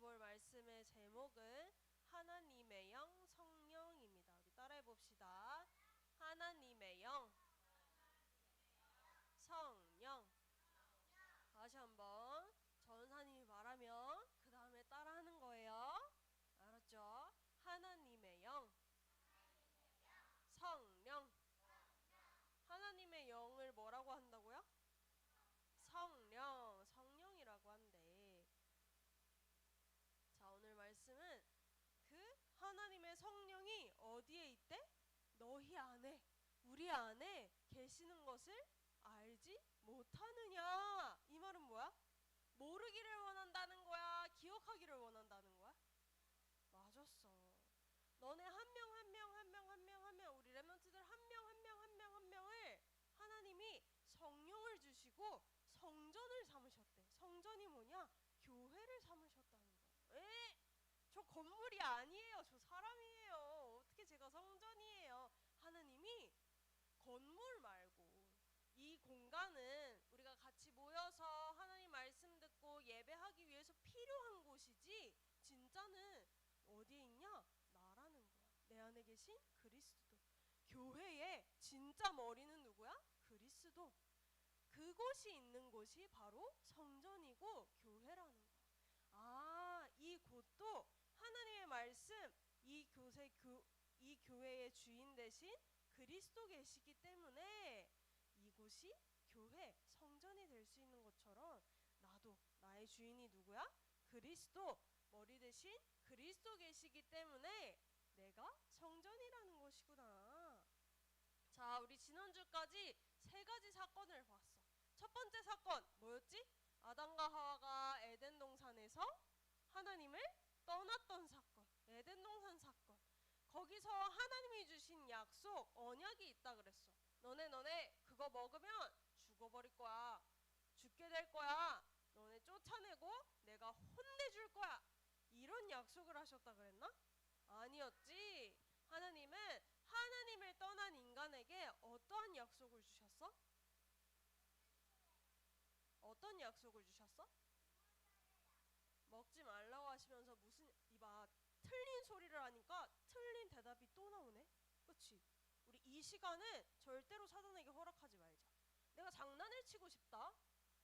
12월 말씀의 제목은 하나님의 영 성령입니다. 우리 따라해 봅시다. 하나님의 영 말씀은 그 하나님의 성령이 어디에 있대? 너희 안에 우리 안에 계시는 것을 알지 못하느냐 이 말은 뭐야? 모르기를 원한다는 거야 기억하기를 원한다는 거야? 맞았어 너네 한 명 한 명 한 명 한 명 한 명 우리 레몬트들 한 명 한 명 한 명 한 명을 하나님이 성령을 주시고 성전을 삼으셨대 성전이 뭐냐? 교회를 삼으셨다는 거야 에? 저 건물이 아니에요 저 사람이에요 어떻게 제가 성전이에요 하나님이 건물 말고 이 공간은 우리가 같이 모여서 하나님 말씀 듣고 예배하기 위해서 필요한 곳이지 진짜는 어디에 있냐? 나라는 거야. 내 안에 계신 그리스도. 교회의 진짜 머리는 누구야? 그리스도. 그곳이 있는 곳이 바로 성전이고 교회라는 거야. 아, 이 곳도 말씀, 이 교세 교, 이 교회의 주인 대신 그리스도 계시기 때문에 이곳이 교회 성전이 될 수 있는 것처럼 나도 나의 주인이 누구야? 그리스도 머리 대신 그리스도 계시기 때문에 내가 성전이라는 것이구나. 자, 우리 지난주까지 세 가지 사건을 봤어. 첫 번째 사건 뭐였지? 아담과 하와가 에덴 동산에서 하나님을 떠났던 사건. 에덴 동산 사건. 거기서 하나님이 주신 약속, 언약이 있다 그랬어. 너네 너네 그거 먹으면 죽어버릴 거야. 죽게 될 거야. 너네 쫓아내고 내가 혼내줄 거야. 이런 약속을 하셨다 그랬나? 아니었지. 하나님은 하나님을 떠난 인간에게 어떠한 약속을 주셨어? 어떤 약속을 주셨어? 먹지 말라고 하시면서 무슨 이봐 틀린 소리를 하니까 틀린 대답이 또 나오네. 그렇지? 우리 이 시간은 절대로 사단에게 허락하지 말자. 내가 장난을 치고 싶다.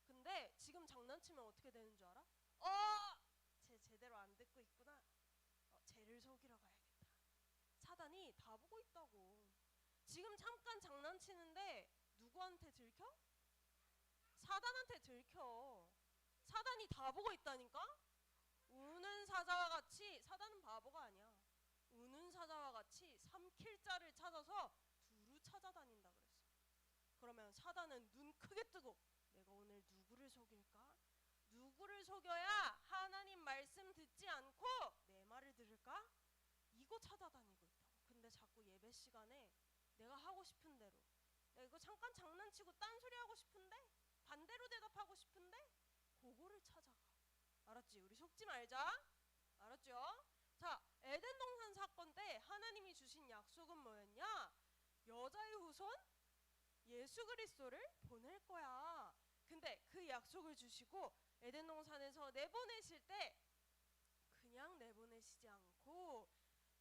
근데 지금 장난치면 어떻게 되는 줄 알아? 어, 쟤 제대로 안 듣고 있구나. 어, 쟤를 속이러 가야겠다. 사단이 다 보고 있다고. 지금 잠깐 장난치는데 누구한테 들켜? 사단한테 들켜. 사단이 다 보고 있다니까? 우는 사자와 같이 사단은 바보가 아니야. 우는 사자와 같이 삼킬 자를 찾아서 두루 찾아다닌다 그랬어. 그러면 사단은 눈 크게 뜨고 내가 오늘 누구를 속일까? 누구를 속여야 하나님 말씀 듣지 않고 내 말을 들을까? 이거 찾아다니고 있다고. 근데 자꾸 예배 시간에 내가 하고 싶은 대로 이거 잠깐 장난치고 딴소리 하고 싶은데 반대로 대답하고 싶은데 그거를 찾아가. 알았지? 우리 속지 말자. 알았죠? 자, 에덴 동산 사건 때 하나님이 주신 약속은 뭐였냐? 여자의 후손 예수 그리스도를 보낼 거야. 근데 그 약속을 주시고 에덴 동산에서 내보내실 때 그냥 내보내시지 않고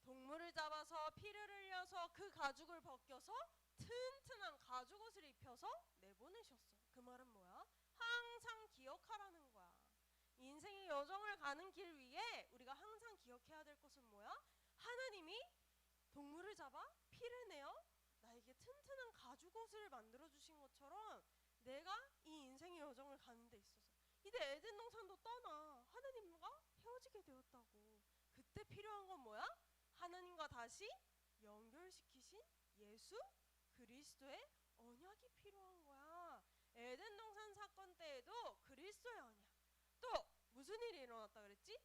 동물을 잡아서 피를 흘려서 그 가죽을 벗겨서 튼튼한 가죽 옷을 입혀서 내보내셨어. 그 말은 뭐야? 항상 기억하라는 거야. 인생의 여정을 가는 길 위에 우리가 항상 기억해야 될 것은 뭐야? 하나님이 동물을 잡아 피를 내어 나에게 튼튼한 가죽 옷을 만들어 주신 것처럼 내가 이 인생의 여정을 가는 데 있어서 이제 에덴 동산도 떠나 하나님과 헤어지게 되었다고 그때 필요한 건 뭐야? 하나님과 다시 연결시키신 예수 그리스도의 언약이 필요한 거야 에덴 동산 사건 때에도 그리스도의 언약 또 무슨 일이 일어났다 그랬지?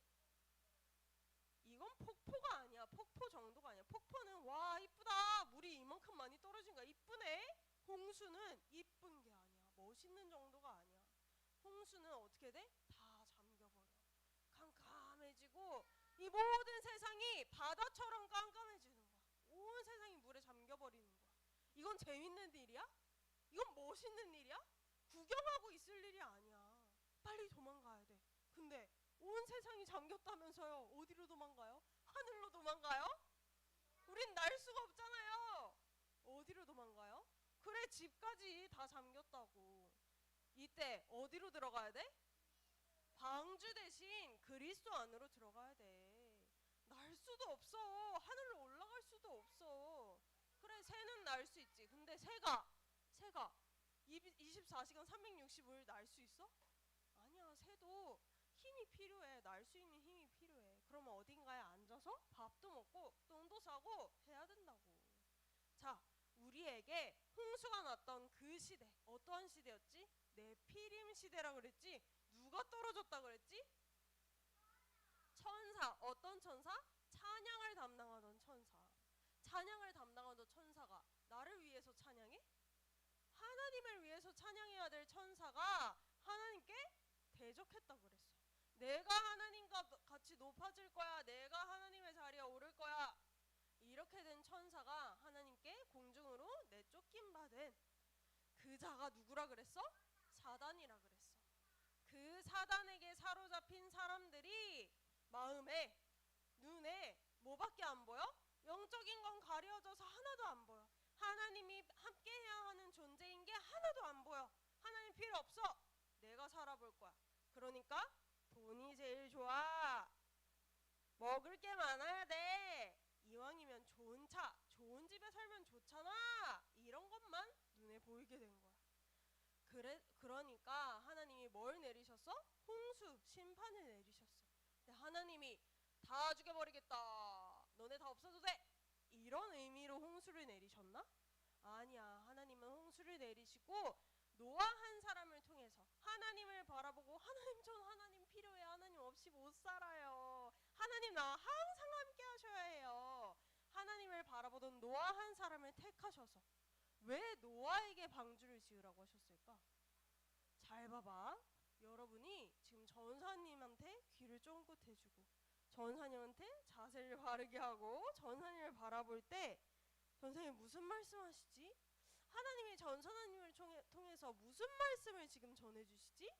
이건 폭포가 아니야. 폭포 정도가 아니야. 폭포는 와 이쁘다. 물이 이만큼 많이 떨어진 거야. 이쁘네. 홍수는 이쁜 게 아니야. 멋있는 정도가 아니야. 홍수는 어떻게 돼? 다 잠겨버려. 깜깜해지고 이 모든 세상이 바다처럼 깜깜해지는 거야. 온 세상이 물에 잠겨버리는 거야. 이건 재밌는 일이야? 이건 멋있는 일이야? 구경하고 있을 일이 아니야. 빨리 도망가야 돼. 근데 온 세상이 잠겼다면서요. 어디로 도망가요? 하늘로 도망가요? 우린 날 수가 없잖아요. 어디로 도망가요? 그래 집까지 다 잠겼다고. 이때 어디로 들어가야 돼? 방주 대신 그리스도 안으로 들어가야 돼. 날 수도 없어. 하늘로 올라갈 수도 없어. 그래 새는 날 수 있지. 근데 새가 새가 24시간 365일 날 수 있어? 아니야. 새도 힘이 필요해. 날 수 있는 힘이 필요해. 그러면 어딘가에 앉아서 밥도 먹고 똥도 싸고 해야 된다고. 자, 우리에게 홍수가 났던 그 시대 어떠한 시대였지? 네피림 시대라 그랬지? 누가 떨어졌다 그랬지? 천사 어떤 천사? 찬양을 담당하던 천사 찬양을 담당하던 천사가 나를 위해서 찬양해? 하나님을 위해서 찬양해야 될 천사가 하나님께 대적했다 그랬어 내가 하나님과 같이 높아질 거야 내가 하나님의 자리에 오를 거야 이렇게 된 천사가 하나님께 공중으로 내쫓긴 바 된 그 자가 누구라 그랬어? 사단이라 그랬어. 그 사단에게 사로잡힌 사람들이 마음에 눈에 뭐밖에 안 보여? 영적인 건 가려져서 하나도 안 보여. 하나님이 함께 해야 하는 존재인 게 하나도 안 보여. 하나님 필요 없어. 내가 살아볼 거야. 그러니까 돈이 제일 좋아. 먹을 게 많아야 돼. 이왕이면 좋은 차, 좋은 집에 살면 좋잖아. 이런 것만 눈에 보이게 된 거야. 그래, 그러니까 하나님이 뭘 내리셨어? 홍수, 심판을 내리셨어. 근데 하나님이 다 죽여버리겠다. 너네 다 없어도 돼. 이런 의미로 홍수를 내리셨나? 아니야. 하나님은 홍수를 내리시고 노아 한 사람을 통해서 하나님을 바라보고 하나님 전 하나님 없이 못 살아요. 하나님 나 항상 함께 하셔야 해요. 하나님을 바라보던 노아 한 사람을 택하셔서 왜 노아에게 방주를 지으라고 하셨을까? 잘 봐봐. 여러분이 지금 전사님한테 귀를 쫑긋 해주고 전사님한테 자세를 바르게 하고 전사님을 바라볼 때 전사님 무슨 말씀하시지? 하나님이 전사님을 통해서 무슨 말씀을 지금 전해주시지?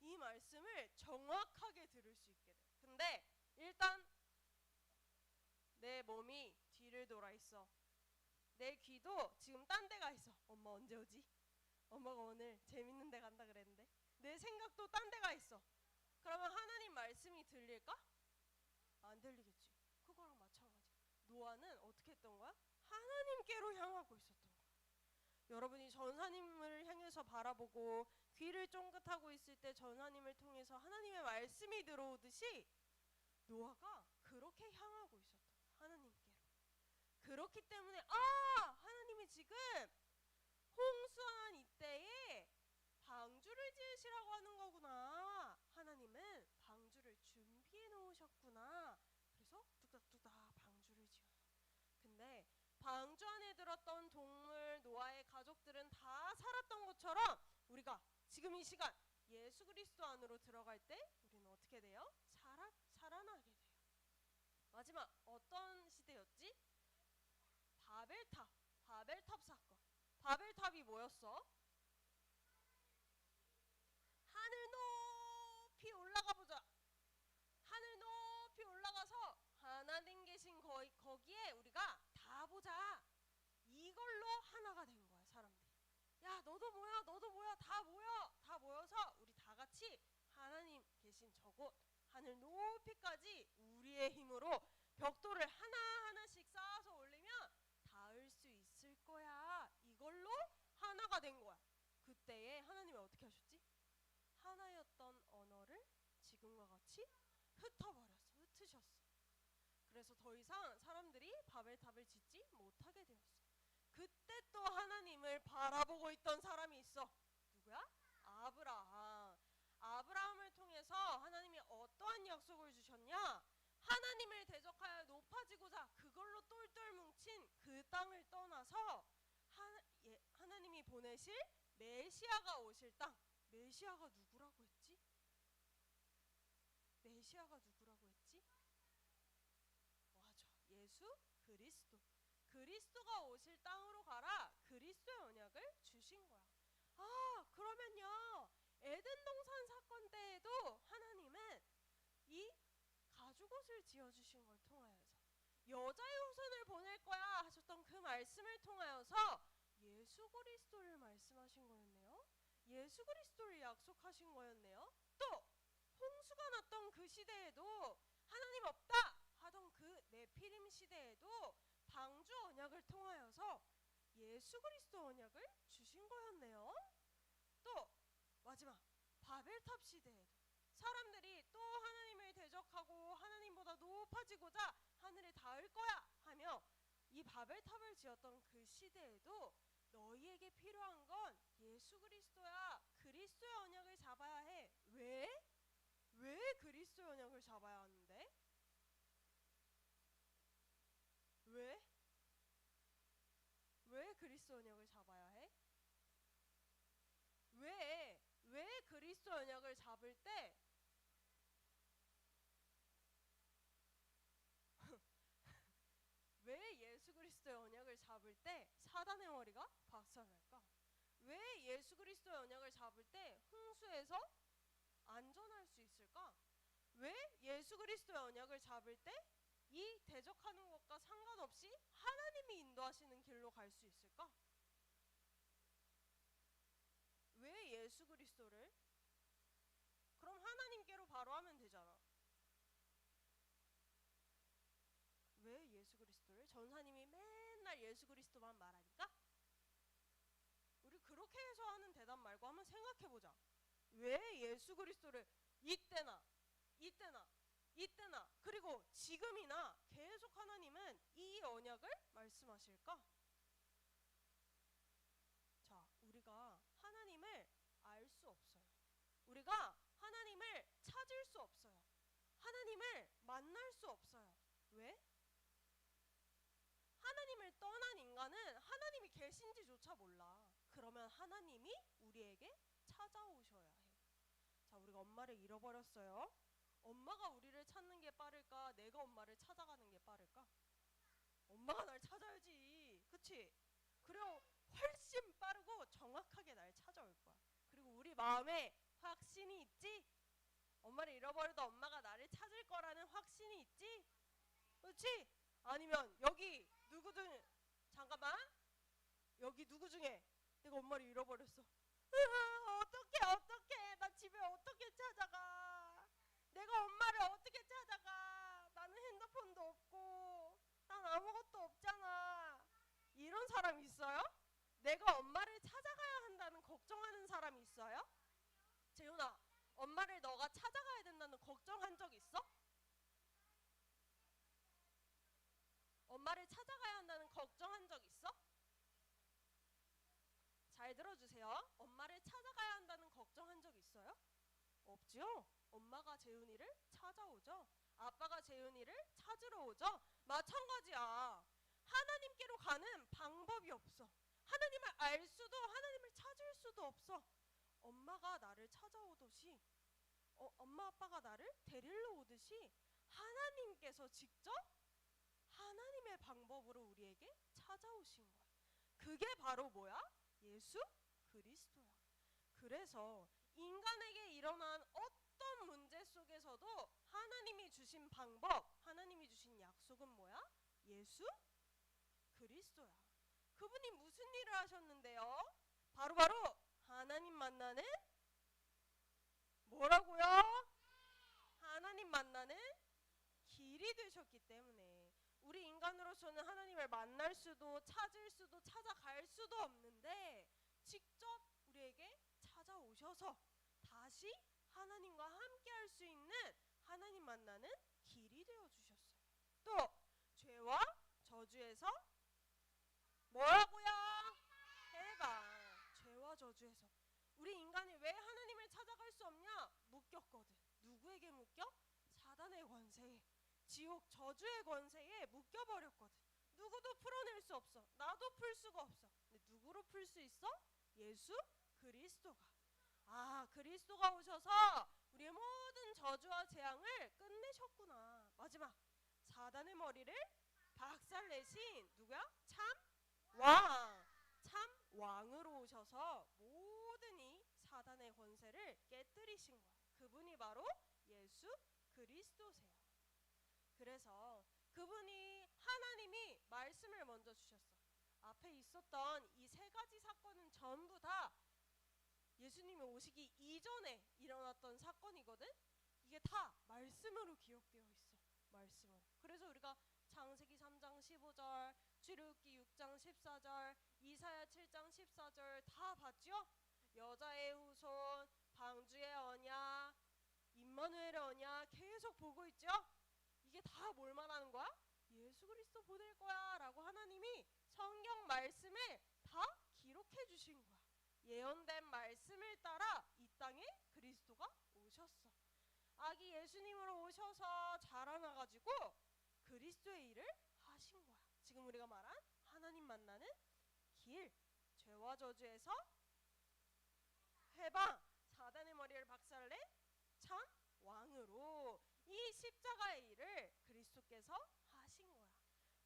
이 말씀을 정확하게 들을 수 있게 돼. 근데 일단 내 몸이 뒤를 돌아 있어. 내 귀도 지금 딴 데가 있어. 엄마 언제 오지? 엄마가 오늘 재밌는 데 간다 그랬는데. 내 생각도 딴 데가 있어. 그러면 하나님 말씀이 들릴까? 안 들리겠지. 그거랑 마찬가지. 노아는 어떻게 했던 거야? 하나님께로 향하고 있었던 거야. 여러분이 전사님을 향해서 바라보고 귀를 쫑긋하고 있을 때 전사님을 통해서 하나님의 말씀이 들어오듯이 노아가 그렇게 향하고 있었던. 하나님께로. 그렇기 때문에 아 하나님이 지금 홍수한 이때에 방주를 지으시라고 하는 거구나. 하나님은 방주를 준비해 놓으셨구나. 그래서 뚝딱뚝딱 방주를 지어요. 근데 방주 안에 들었던 동물 노아의 가족들은 다 살았던 것처럼 우리가 지금 이 시간 예수 그리스도 안으로 들어갈 때 우리는 어떻게 돼요? 살아 살아나게 돼요. 마지막 어떤 시대였지? 바벨탑. 바벨탑 사건. 바벨탑이 뭐였어? 하늘 높이 올라가 보자. 하늘 높이 올라가서 하나님 계신 거, 거기에 우리가 다 보자. 이걸로 하나가 된 거야, 사람들이. 야, 너도 모여, 너도 모여, 다 모여, 다 모여서 우리 다 같이 하나님 계신 저곳 하늘 높이까지 우리의 힘으로 벽돌을 하나하나씩 쌓아서 올리면 닿을 수 있을 거야. 이걸로 하나가 된 거야. 그때에 하나님이 어떻게 하셨지? 하나였던 언어를 지금과 같이 흩어버렸어. 흩으셨어. 그래서 더 이상 사람들이 바벨탑을 짓지 못하게 되었어. 그때 또 하나님을 바라보 고 있던 사람이 있어. 누구야? 아브라함. 아브라함을 통해서 하나님이 어떠한 약속을 주셨냐? 하나님을 대적하여 높아지고자 그걸로 똘똘 뭉친 그 땅을 떠나서 하나, 예, 하나님이 보내실 메시아가 오실 땅. 메시아가 누구라고 했지? 메시아가 누구라고 했지? 맞아. 예수 그리스도. 그리스도가 오실 땅으로 가라. 그리스도의 언약을 주신 거야. 아, 그러면요. 에덴 동산 사건 때에도 하나님은 이 가죽옷을 지어 주신 걸 통하여서 여자의 후손을 보낼 거야 하셨던 그 말씀을 통하여서 예수 그리스도를 말씀하신 거였네요. 예수 그리스도를 약속하신 거였네요. 또 홍수가 났던 그 시대에도 하나님 없다 하던 그 네피림 시대에도 방주 언약을 통하여서 예수 그리스도 언약을 마지막 바벨탑 시대에도 사람들이 또 하나님을 대적하고 하나님보다 높아지고자 하늘에 닿을 거야 하며 이 바벨탑을 지었던 그 시대에도 너희에게 필요한 건 예수 그리스도야. 그리스도의 언약을 잡아야 해. 왜? 왜 그리스도의 언약을 잡아야 하는데? 왜? 왜 그리스도 언약을 잡아야 해? 왜? 왜 그리스도 언약을 잡을 때 왜 예수 그리스도의 언약을 잡을 때 사단의 머리가 박살날까? 왜 예수 그리스도의 언약을 잡을 때 홍수에서 안전할 수 있을까? 왜 예수 그리스도의 언약을 잡을 때 이 대적하는 것과 상관없이 하나님이 인도하시는 길로 갈 수 있을까? 왜 예수 그리스도를? 하나님께로 바로 하면 되잖아. 왜 예수 그리스도를? 전사님이 맨날 예수 그리스도만 말하니까? 우리 그렇게 해서 하는 대답 말고 한번 생각해 보자. 왜 예수 그리스도를 이때나 이때나 이때나 그리고 지금이나 계속 하나님은 이 언약을 말씀하실까? 자, 우리가 하나님을 알 수 없어요. 우리가 하나님을 찾을 수 없어요. 하나님을 만날 수 없어요. 왜? 하나님을 떠난 인간은 하나님이 계신지조차 몰라. 그러면 하나님이 우리에게 찾아오셔야 해. 자, 우리가 엄마를 잃어버렸어요. 엄마가 우리를 찾는 게 빠를까? 내가 엄마를 찾아가는 게 빠를까? 엄마가 날 찾아야지. 그치? 그리고 훨씬 빠르고 정확하게 날 찾아올 거야. 그리고 우리 마음에 확신이 있지? 엄마를 잃어버려도 엄마가 나를 확신이 있지? 그렇지? 아니면 여기 누구든 잠깐만 여기 누구 중에 내가 엄마를 잃어버렸어. 어떻게 어떻게 나 집에 어떻게 찾아가? 내가 엄마를 어떻게 찾아가? 나는 핸드폰도 없고 난 아무것도 없잖아. 이런 사람 있어요? 내가 엄마를 찾아가야 한다는 걱정하는 사람 있어요? 재훈아, 엄마를 너가 찾아가야 된다는 걱정한 적 있어? 엄마를 찾아가야 한다는 걱정한 적 있어? 잘 들어주세요. 엄마를 찾아가야 한다는 걱정한 적 있어요? 없죠? 엄마가 재훈이를 찾아오죠. 아빠가 재훈이를 찾으러 오죠. 마찬가지야. 하나님께로 가는 방법이 없어. 하나님을 알 수도 하나님을 찾을 수도 없어. 엄마가 나를 찾아오듯이 어, 엄마 아빠가 나를 데리러 오듯이 하나님께서 직접 하나님의 방법으로 우리에게 찾아오신 거야. 그게 바로 뭐야? 예수 그리스도야. 그래서 인간에게 일어난 어떤 문제 속에서도 하나님이 주신 방법, 하나님이 주신 약속은 뭐야? 예수 그리스도야. 그분이 무슨 일을 하셨는데요? 바로바로 바로 하나님 만나는 뭐라고요? 하나님 만나는 길이 되셨기 때문에 우리 인간으로서는 하나님을 만날 수도 찾을 수도 찾아갈 수도 없는데 직접 우리에게 찾아오셔서 다시 하나님과 함께 할 수 있는 하나님 만나는 길이 되어 주셨어요. 또 죄와 저주에서 뭐라고요? 해방. 죄와 저주에서 우리 인간이 왜 하나님을 찾아갈 수 없냐? 묶였거든. 누구에게 묶여? 사단의 권세에 지옥 저주의 권세에 묶여버렸거든. 누구도 풀어낼 수 없어. 나도 풀 수가 없어. 근데 누구로 풀 수 있어? 예수 그리스도가. 아, 그리스도가 오셔서 우리의 모든 저주와 재앙을 끝내셨구나. 마지막 사단의 머리를 박살내신 누구야? 참 왕. 참 왕으로 오셔서 모든 이 사단의 권세를 깨뜨리신 거야. 그분이 바로 예수 그리스도세요. 그래서 그분이 하나님이 말씀을 먼저 주셨어. 앞에 있었던 이 세 가지 사건은 전부 다 예수님이 오시기 이전에 일어났던 사건이거든. 이게 다 말씀으로 기억되어 있어. 말씀으로. 그래서 우리가 창세기 3장 15절, 출애굽기 6장 14절, 이사야 7장 14절 다 봤죠? 여자의 후손, 방주의 언약, 임마누엘의 언약 계속 보고 있죠? 이게 다 뭘 말하는 거야? 예수 그리스도 보낼 거야 라고 하나님이 성경 말씀을 다 기록해 주신 거야. 예언된 말씀을 따라 이 땅에 그리스도가 오셨어. 아기 예수님으로 오셔서 자라나 가지고 그리스도의 일을 하신 거야. 지금 우리가 말한 하나님 만나는 길, 죄와 저주에서 해방, 사단의 머리를 박살내 이 십자가의 일을 그리스도께서 하신 거야.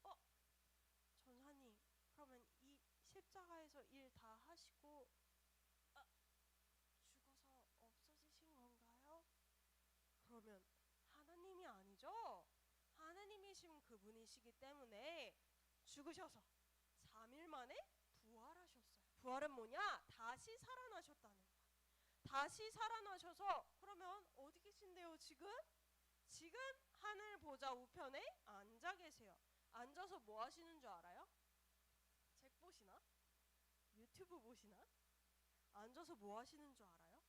어, 전사님, 그러면 이 십자가에서 일 다 하시고 아, 죽어서 없어지신 건가요? 그러면 하나님이 아니죠. 하나님이신 그분이시기 때문에 죽으셔서 3일 만에 부활하셨어요. 부활은 뭐냐? 다시 살아나셨다는 거야. 다시 살아나셔서 그러면 어디 계신데요, 지금? 지금 하늘 보좌 우편에 앉아 계세요. 앉아서 뭐 하시는 줄 알아요? 책 보시나? 유튜브 보시나? 앉아서 뭐 하시는 줄 알아요?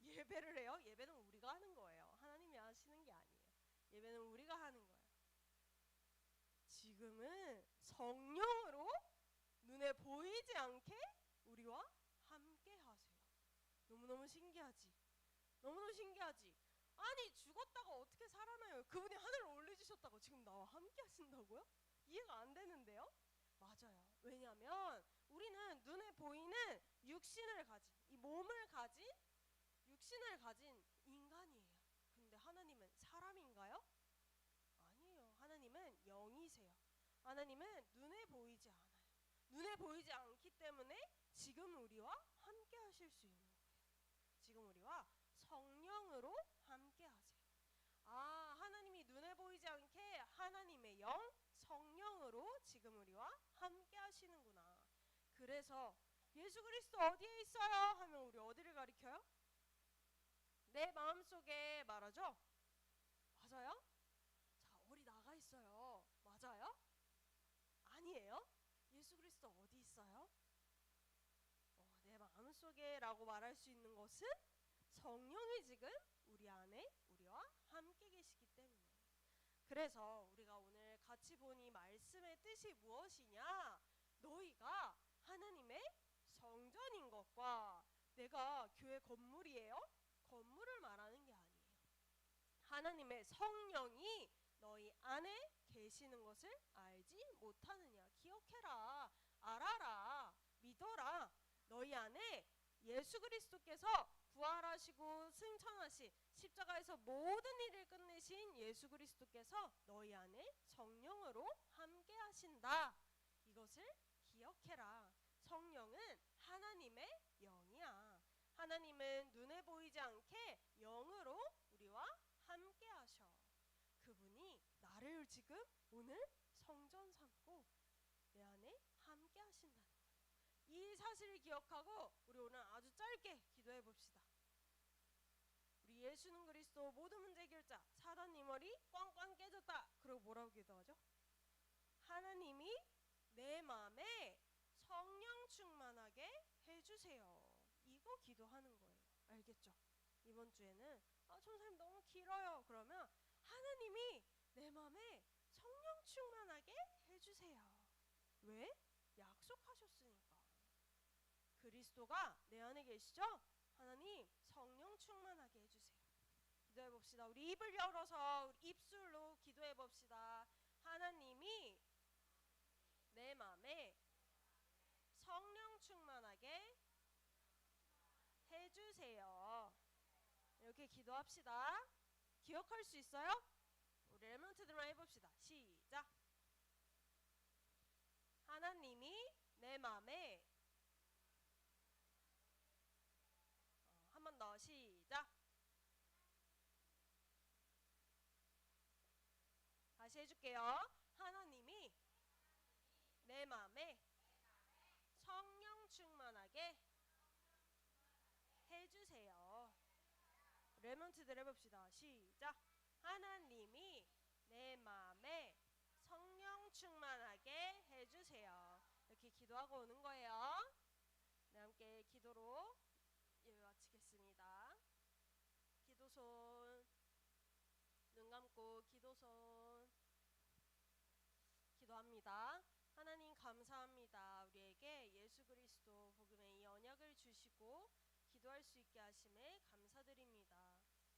예배를 해요? 예배는 우리가 하는 거예요. 하나님이 하시는 게 아니에요. 예배는 우리가 하는 거예요. 지금은 성령으로 눈에 보이지 않게 우리와 함께 하세요. 너무너무 신기하지? 너무너무 신기하지? 아니 죽었다가 어떻게 살아나요? 그분이 하늘을 올려주셨다고 지금 나와 함께 하신다고요? 이해가 안 되는데요? 맞아요. 왜냐하면 우리는 눈에 보이는 육신을 가진 이 몸을 가진 육신을 가진 인간이에요. 근데 하나님은 사람인가요? 아니에요. 하나님은 영이세요. 하나님은 눈에 보이지 않아요. 눈에 보이지 않기 때문에 지금 우리와 함께 하실 수 있는 거예요. 지금 우리와 성령으로 함께 하세요. 아, 하나님이 눈에 보이지 않게 하나님의 영, 성령으로 지금 우리와 함께 하시는구나. 그래서 예수 그리스도 어디에 있어요? 하면 우리 어디를 가리켜요? 내 마음속에 말하죠? 맞아요? 자, 어디 나가 있어요. 맞아요? 아니에요? 예수 그리스도 어디 있어요? 어, 내 마음속에라고 말할 수 있는 것은 성령이 지금 우리 안에 우리와 함께 계시기 때문에 그래서 우리가 오늘 같이 본이 말씀의 뜻이 무엇이냐? 너희가 하나님의 성전인 것과 내가 교회 건물이에요? 건물을 말하는 게 아니에요. 하나님의 성령이 너희 안에 계시는 것을 알지 못하느냐? 기억해라. 알아라. 믿어라. 너희 안에 예수 그리스도께서 부활하시고 승천하신 십자가에서 모든 일을 끝내신 예수 그리스도께서 너희 안에 성령으로 함께 하신다. 이것을 기억해라. 성령은 하나님의 영이야. 하나님은 눈에 보이지 않게 영으로 우리와 함께 하셔. 그분이 나를 지금 오늘 성전 삼고 내 안에 함께 하신다는 거예요. 이 사실을 기억하고 우리 오늘 아주 짧게 기도해 봅시다. 우리 예수는 그리스도 모든 문제 해결자 사단 이 머리 꽝꽝 깨졌다. 그리고 뭐라고 기도하죠? 하나님이 내 마음에 성령 충만하게 해주세요. 이거 기도하는 거예요. 알겠죠? 이번 주에는 아, 천사님 너무 길어요. 그러면 하나님이 내 마음에 성령 충만하게 해주세요. 왜? 약속하셨으니까. 그리스도가 내 안에 계시죠? 하나님 성령 충만하게 해주세요. 기도해 봅시다. 우리 입을 열어서 우리 입술로 기도해 봅시다. 하나님이 내 마음에 성령 충만하게 해주세요. 이렇게 기도합시다. 기억할 수 있어요? 우리 레몬트들만 해봅시다. 시작. 하나님이 내 마음에 어, 한 번 더 시작. 다시 해줄게요. 내 맘에 성령 충만하게 해주세요. 레몬트들 해봅시다. 시작. 하나님이 내 마음에 성령 충만하게 해주세요. 이렇게 기도하고 오는 거예요. 네, 함께 기도로 예배 마치겠습니다. 기도손 눈 감고 기도손 기도합니다. 하나님 감사합니다. 우리에게 예수 그리스도 복음의 이 언약을 주시고 기도할 수 있게 하심에 감사드립니다.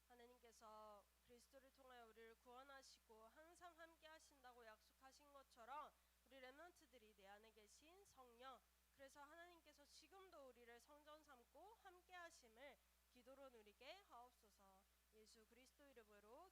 하나님께서 그리스도를 통하여 우리를 구원하시고 항상 함께 하신다고 약속하신 것처럼 우리 렘넌트들이 내 안에 계신 성령 그래서 하나님께서 지금도 우리를 성전 삼고 Jesucristo y logró